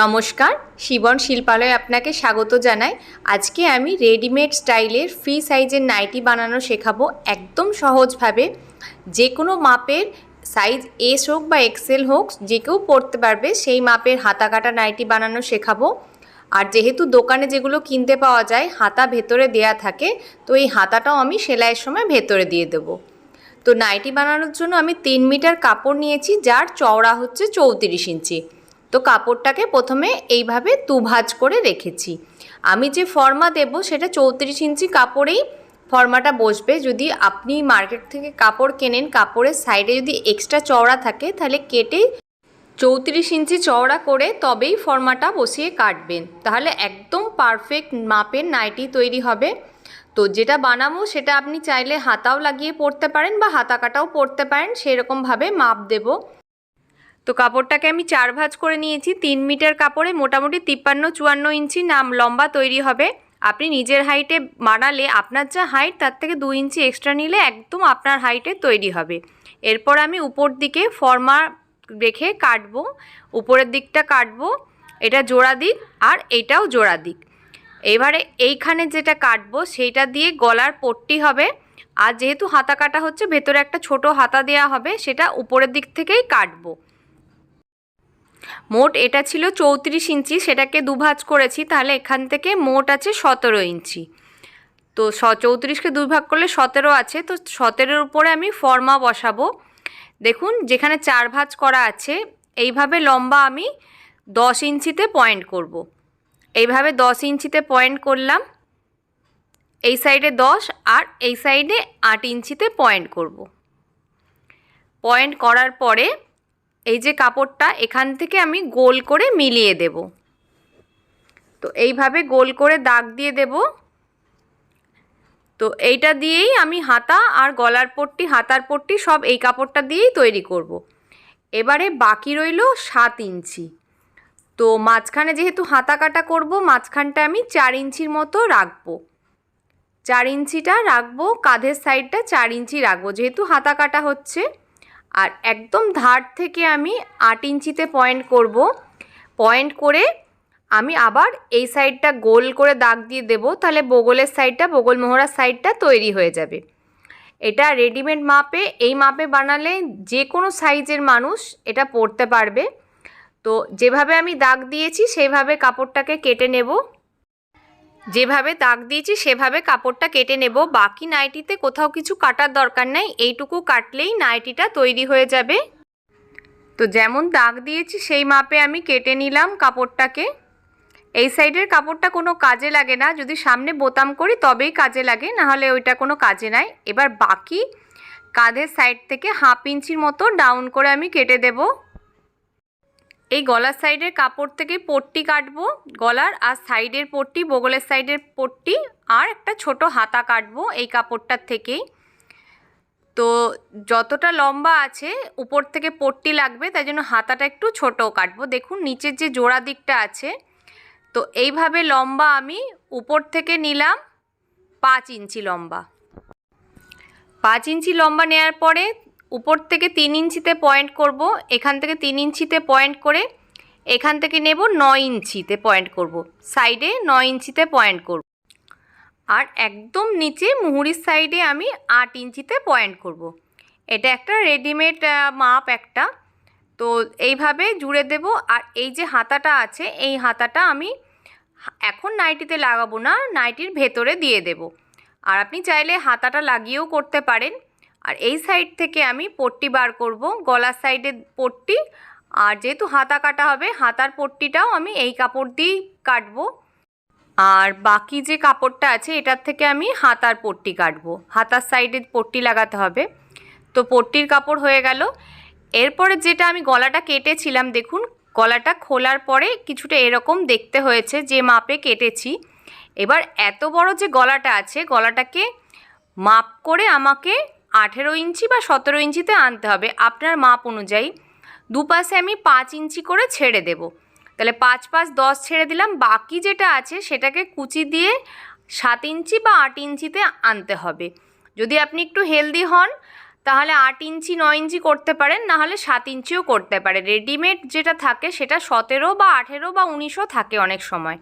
নমস্কার, শিবন শিল্পালয়ে আপনাকে স্বাগত জানাই। আজকে আমি রেডিমেড স্টাইলের ফ্রি সাইজের নাইটি বানানো শেখাবো একদম সহজভাবে। যে কোনো মাপের সাইজ এস হোক বা এক্সেল হোক, যে কেউ পরতে পারবে, সেই মাপের হাতা কাটা নাইটি বানানো শেখাবো। আর যেহেতু দোকানে যেগুলো কিনতে পাওয়া যায়, হাতা ভেতরে দেয়া থাকে, তো এই হাতাটাও আমি সেলাইয়ের সময় ভেতরে দিয়ে দেবো। তো নাইটি বানানোর জন্য আমি তিন মিটার কাপড় নিয়েছি, যার চওড়া হচ্ছে চৌত্রিশ ইঞ্চি। তো কাপড়টাকে প্রথমে এইভাবে দুভাজ করে রেখেছি। আমি যে ফর্মা দেব সেটা চৌত্রিশ ইঞ্চি কাপড়েই ফর্মাটা বসবে। যদি আপনি মার্কেট থেকে কাপড় কেনেন, কাপড়ের সাইডে যদি এক্সট্রা চওড়া থাকে, তাহলে কেটে চৌত্রিশ ইঞ্চি চওড়া করে তবেই ফর্মাটা বসিয়ে কাটবেন। তাহলে একদম পারফেক্ট মাপের নাইটি তৈরি হবে। তো যেটা বানাবো সেটা আপনি চাইলে হাতাও লাগিয়ে পরতে পারেন বা হাতা কাটাও পরতে পারেন। সেরকমভাবে মাপ দেব। তো কাপড়টাকে আমি চার ভাঁজ করে নিয়েছি। তিন মিটার কাপড়ে মোটামুটি তিপ্পান্ন, চুয়ান্ন ইঞ্চি নাম লম্বা তৈরি হবে। আপনি নিজের হাইটে বানালে আপনার যা হাইট, তার থেকে দু ইঞ্চি এক্সট্রা নিলে একদম আপনার হাইটে তৈরি হবে। এরপর আমি উপর দিকে ফর্মা রেখে কাটবো। উপরের দিকটা কাটবো। এটা জোড়া দিক আর এটাও জোড়া দিক। এবারে এইখানে যেটা কাটবো, সেইটা দিয়ে গলার পট্টি হবে। আর যেহেতু হাতা কাটা হচ্ছে, ভেতরে একটা ছোট হাতা দেওয়া হবে, সেটা উপরের দিক থেকেই কাটবো। মোট এটা ছিল চৌত্রিশ ইঞ্চি, সেটাকে দুভাজ করেছি, তাহলে এখান থেকে মোট আছে সতেরো ইঞ্চি তো স, চৌত্রিশকে দুই ভাগ করলে সতেরো আছে, তো সতেরোর উপরে আমি ফর্মা বসাবো দেখুন, যেখানে চার ভাঁজ করা আছে, এইভাবে লম্বা আমি দশ ইঞ্চিতে পয়েন্ট করব। এইভাবে দশ ইঞ্চিতে পয়েন্ট করলাম, এই সাইডে দশ আর এই সাইডে আট ইঞ্চিতে পয়েন্ট করব। পয়েন্ট করার পরে এই যে কাপড়টা, এখান থেকে আমি গোল করে মিলিয়ে দেব। তো এইভাবে গোল করে দাগ দিয়ে দেব। তো এইটা দিয়েই আমি হাতা আর গলার পট্টি, হাতার পট্টি সব এই কাপড়টা দিয়েই তৈরি করব। এবারে বাকি রইল সাত ইঞ্চি। তো মাঝখানে যেহেতু হাতা কাটা করব, মাঝখানটা আমি চার ইঞ্চির মতো রাখব। চার ইঞ্চিটা রাখব, কাঁধের সাইডটা চার ইঞ্চি রাখব, যেহেতু হাতা কাটা হচ্ছে। আর একদম ধার থেকে আমি আট ইঞ্চিতে পয়েন্ট করব। পয়েন্ট করে আমি আবার এই সাইডটা গোল করে দাগ দিয়ে দেবো, তাহলে বগলের সাইডটা বগল মোহরার সাইডটা তৈরি হয়ে যাবে। এটা রেডিমেড মাপে, এই মাপে বানালে যে কোনো সাইজের মানুষ এটা পরতে পারবে। তো যেভাবে আমি দাগ দিয়েছি, সেভাবে কাপড়টাকে কেটে নেব। যেভাবে দাগ দিয়েছি, সেভাবে কাপড়টা কেটে নেব। বাকি নাইটিতে কোথাও কিছু কাটার দরকার নেই। এইটুকু কাটলেই নাইটিটা তৈরি হয়ে যাবে। তো যেমন দাগ দিয়েছি, সেই মাপে আমি কেটে নিলাম কাপড়টাকে। এই সাইডের কাপড়টা কোনো কাজে লাগে না। যদি সামনে বোতাম করি, তবেই কাজে লাগে। নাহলে ওইটা কোনো কাজে নাই। এবার বাকি কাঁধের সাইড থেকে হাফ ইঞ্চির মতো ডাউন করে আমি কেটে দেবো। এই গলার সাইডের কাপড় থেকে পট্টি কাটবো গলার, আর সাইডের পট্টি, বগলের সাইডের পট্টি, আর একটা ছোট হাতা কাটবো এই কাপড়টার থেকেই। তো যতটা লম্বা আছে, উপর থেকে পট্টি লাগবে, তাই জন্য হাতাটা একটু ছোট কাটবো। দেখুন, নিচের যে জোড়া দিকটা আছে, তো এইভাবে লম্বা আমি উপর থেকে নিলাম পাঁচ ইঞ্চি লম্বা। পাঁচ ইঞ্চি লম্বা নেওয়ার পরে উপর থেকে তিন ইঞ্চিতে পয়েন্ট করব, এখান থেকে তিন ইঞ্চিতে পয়েন্ট করে এখান থেকে নেব নয় ইঞ্চিতে পয়েন্ট করব। সাইডে নয় ইঞ্চিতে পয়েন্ট করব। আর একদম নিচে মুহুরির সাইডে আমি আট ইঞ্চিতে পয়েন্ট করব। এটা একটা রেডিমেড মাপ একটা। তো এইভাবে জুড়ে দেব। আর এই যে হাতাটা আছে, এই হাতাটা আমি এখন নাইটিতে লাগাবো না, নাইটির ভেতরে দিয়ে দেব। আর আপনি চাইলে হাতাটা লাগিয়েও করতে পারেন। আর এই সাইড থেকে আমি পট্টি বার করব, গলার সাইডে পট্টি। আর যেহেতু হাতা কাটা হবে, হাতার পট্টিটাও আমি এই কাপড় দিয়েই কাটবো। আর বাকি যে কাপড়টা আছে, এটার থেকে আমি হাতার পট্টি কাটবো। হাতার সাইডে পট্টি লাগাতে হবে। তো পট্টির কাপড় হয়ে গেল। এরপরে যেটা আমি গলাটা কেটেছিলাম, দেখুন, গলাটা খোলার পরে কিছুটা এরকম দেখতে হয়েছে, যে মাপে কেটেছি। এবার এত বড় যে গলাটা আছে, গলাটাকে মাপ করে আমাকে আঠেরো ইঞ্চি বা সতেরো ইঞ্চিতে আনতে হবে। আপনার মাপ অনুযায়ী দুপাশে আমি পাঁচ ইঞ্চি করে ছেড়ে দেব। তাহলে পাঁচ পাঁচ দশ ছেড়ে দিলাম। বাকি যেটা আছে সেটাকে কুচি দিয়ে সাত ইঞ্চি বা আট ইঞ্চিতে আনতে হবে। যদি আপনি একটু হেলদি হন, তাহলে আট ইঞ্চি, নয় ইঞ্চি করতে পারেন, নাহলে সাত ইঞ্চিও করতে পারে। রেডিমেড যেটা থাকে সেটা সতেরো বা আঠেরো বা উনিশও থাকে অনেক সময়।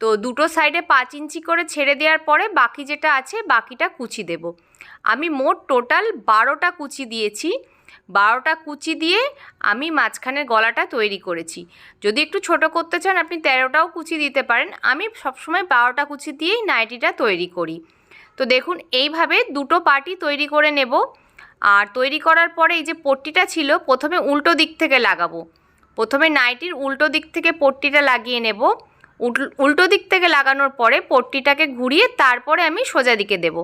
তো দুটো সাইডে পাঁচ ইঞ্চি করে ছেড়ে দেওয়ার পরে বাকি যেটা আছে বাকিটা কুচি দেব। আমি মোট টোটাল বারোটা কুচি দিয়েছি। বারোটা কুচি দিয়ে আমি মাঝখানের গলাটা তৈরি করেছি। যদি একটু ছোট করতে চান, আপনি তেরোটাও কুচি দিতে পারেন। আমি সবসময় বারোটা কুচি দিয়েই নাইটিটা তৈরি করি। তো দেখুন, এইভাবে দুটো পার্টি তৈরি করে নেব। আর তৈরি করার পরে এই যে পট্টিটা ছিল, প্রথমে উল্টো দিক থেকে লাগাবো। প্রথমে নাইটির উল্টো দিক থেকে পট্টিটা লাগিয়ে নেব। উল্টো দিক থেকে লাগানোর পরে পট্টিটাকে ঘুরিয়ে তারপরে আমি সোজা দিকে দেব।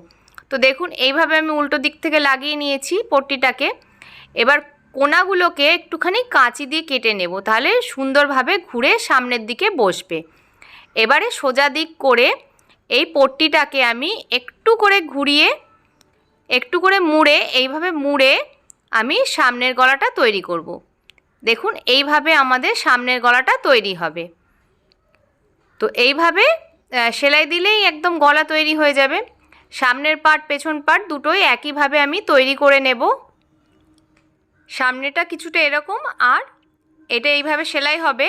তো দেখুন, এইভাবে আমি উল্টো দিক থেকে লাগিয়ে নিয়েছি পট্টিটাকে। এবার কোনাগুলোকে একটুখানি কাঁচি দিয়ে কেটে নেব, তাহলে সুন্দরভাবে ঘুরে সামনের দিকে বসবে। এবারে সোজা দিক করে এই পট্টিটাকে আমি একটু করে ঘুরিয়ে, একটু করে মুড়ে, এইভাবে মুড়ে আমি সামনের গলাটা তৈরি করব। দেখুন, এইভাবে আমাদের সামনের গলাটা তৈরি হবে। তো এইভাবে সেলাই দিলেই একদম গলা তৈরি হয়ে যাবে। সামনের পার্ট পেছন পার্ট দুটোই একইভাবে আমি তৈরি করে নেব। সামনেটা কিছুটা এরকম, আর এটা এইভাবে সেলাই হবে,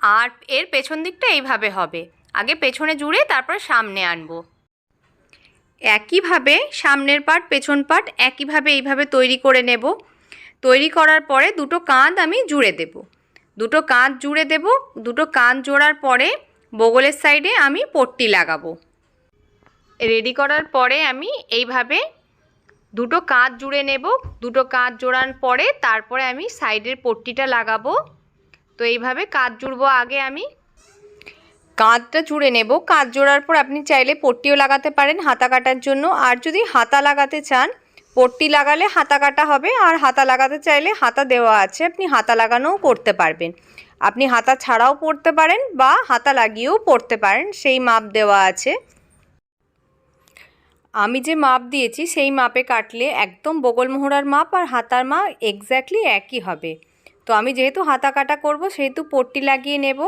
আর এর পেছন দিকটা এইভাবে হবে। আগে পেছনে জুড়ে তারপর সামনে আনব। একইভাবে সামনের পার্ট পেছন পার্ট একইভাবে এইভাবে তৈরি করে নেব। তৈরি করার পরে দুটো কাঁধ আমি জুড়ে দেব। দুটো কাঁধ জুড়ে দেব, দুটো কাঁধ জোড়ার পরে বগলের সাইডে আমি পট্টি লাগাবো। রেডি করার পরে আমি এইভাবে দুটো কাঁধ জুড়ে নেব। দুটো কাঁধ জোড়ার পরে তারপরে আমি সাইডের পট্টিটা লাগাবো। তো এইভাবে কাঁধ জুড়বো আগে আমি। কাঁধটা জুড়ে নেব। কাঁধ জোড়ার পর আপনি চাইলে পট্টিও লাগাতে পারেন হাতা কাটার জন্য। আর যদি হাতা লাগাতে চান, পট্টি লাগালে হাতা কাটা হবে। আর হাতা লাগাতে চাইলে হাতা দেওয়া আছে। আপনি হাতা লাগানোও করতে পারবেন। আপনি হাতা ছাড়াও পরতে পারেন বা হাতা লাগিয়েও পরতে পারেন। সেই মাপ দেওয়া আছে। আমি যে মাপ দিয়েছি, সেই মাপে কাটলে একদম বগল মোহরার মাপ আর হাতার মাপ এক্স্যাক্টলি একই হবে। তো আমি যেহেতু হাতা কাটা করব, সেহেতু পট্টি লাগিয়ে নেব।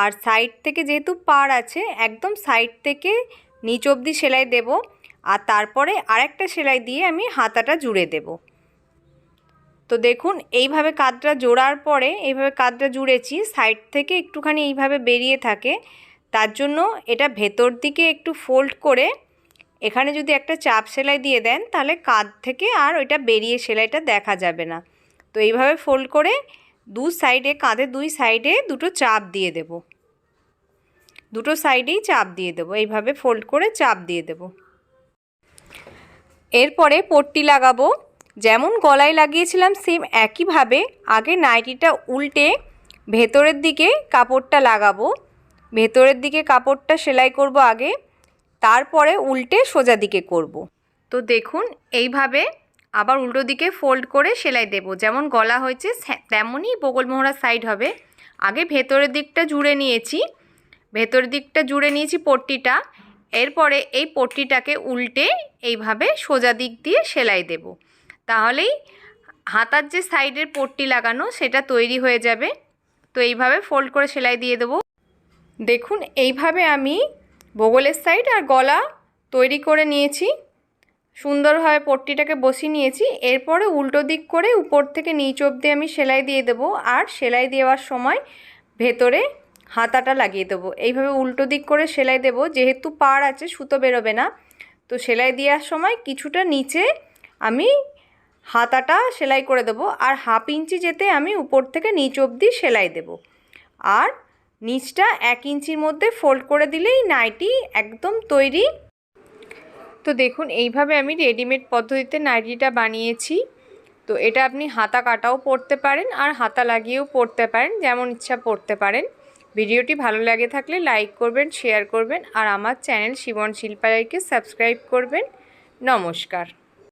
আর সাইড থেকে যেহেতু পার আছে, একদম সাইড থেকে নিচ অবধি সেলাই দেব। আর তারপরে আরেকটা সেলাই দিয়ে আমি হাতাটা জুড়ে দেব। তো দেখুন, এইভাবে কাঁধটা জোড়ার পরে, এইভাবে কাঁধটা জুড়েছি সাইড থেকে একটুখানি এইভাবে বেরিয়ে থাকে। তার জন্য এটা ভেতর দিকে একটু ফোল্ড করে এখানে যদি একটা চাপ সেলাই দিয়ে দেন, তাহলে কাঁধ থেকে আর ওইটা বেরিয়ে সেলাইটা দেখা যাবে না। তো এইভাবে ফোল্ড করে দু সাইডে কাঁধের দুই সাইডে দুটো চাপ দিয়ে দেব। দুটো সাইডেই চাপ দিয়ে দেবো। এইভাবে ফোল্ড করে চাপ দিয়ে দেব। এরপরে পট্টি লাগাবো। যেমন গলায় লাগিয়েছিলাম সেম একইভাবে আগে নাইটিটা উল্টে ভেতরের দিকে কাপড়টা লাগাবো। ভেতরের দিকে কাপড়টা সেলাই করব আগে। তারপরে উল্টে সোজা দিকে করব। তো দেখুন, এইভাবে আবার উল্টো দিকে ফোল্ড করে সেলাই দেব। যেমন গলা হয়েছে তেমনই মোহরার সাইড হবে। আগে ভেতরের দিকটা জুড়ে নিয়েছি। ভেতরের দিকটা জুড়ে নিয়েছি পট্টিটা। এরপরে এই পট্টিটাকে উল্টে এইভাবে সোজা দিক দিয়ে সেলাই দেব। তাহলেই হাতার যে সাইডের পট্টি লাগানো, সেটা তৈরি হয়ে যাবে। তো এইভাবে ফোল্ড করে সেলাই দিয়ে দেবো। দেখুন, এইভাবে আমি বগলের সাইড আর গলা তৈরি করে নিয়েছি। সুন্দরভাবে পট্টিটাকে বসিয়ে নিয়েছি। এরপরে উল্টো দিক করে উপর থেকে নিচ অবধি আমি সেলাই দিয়ে দেবো আর সেলাই দেওয়ার সময় ভেতরে হাতাটা লাগিয়ে দেবো। এইভাবে উল্টো দিক করে সেলাই দেবো। যেহেতু পাড় আছে, সুতো বেরোবে না। তো সেলাই দেওয়ার সময় কিছুটা নিচে আমি হাতাটা সেলাই করে দেবো। আর হাফ ইঞ্চি যেতে আমি উপর থেকে নিচ অবধি সেলাই দেবো। আর নিচটা এক ইঞ্চির মধ্যে ফোল্ড করে দিলেই নাইটি একদম তৈরি। তো দেখুন, এইভাবে আমি রেডিমেড পদ্ধতিতে নাইটিটা বানিয়েছি। তো এটা আপনি হাতা কাটাও পরতে পারেন আর হাতা লাগিয়েও পরতে পারেন, যেমন ইচ্ছা পরতে পারেন। ভিডিওটি ভালো লাগে থাকলে লাইক করবেন শেয়ার করবেন আর আমার চ্যানেল শিবন শিল্পালয়কে সাবস্ক্রাইব করবেন। নমস্কার।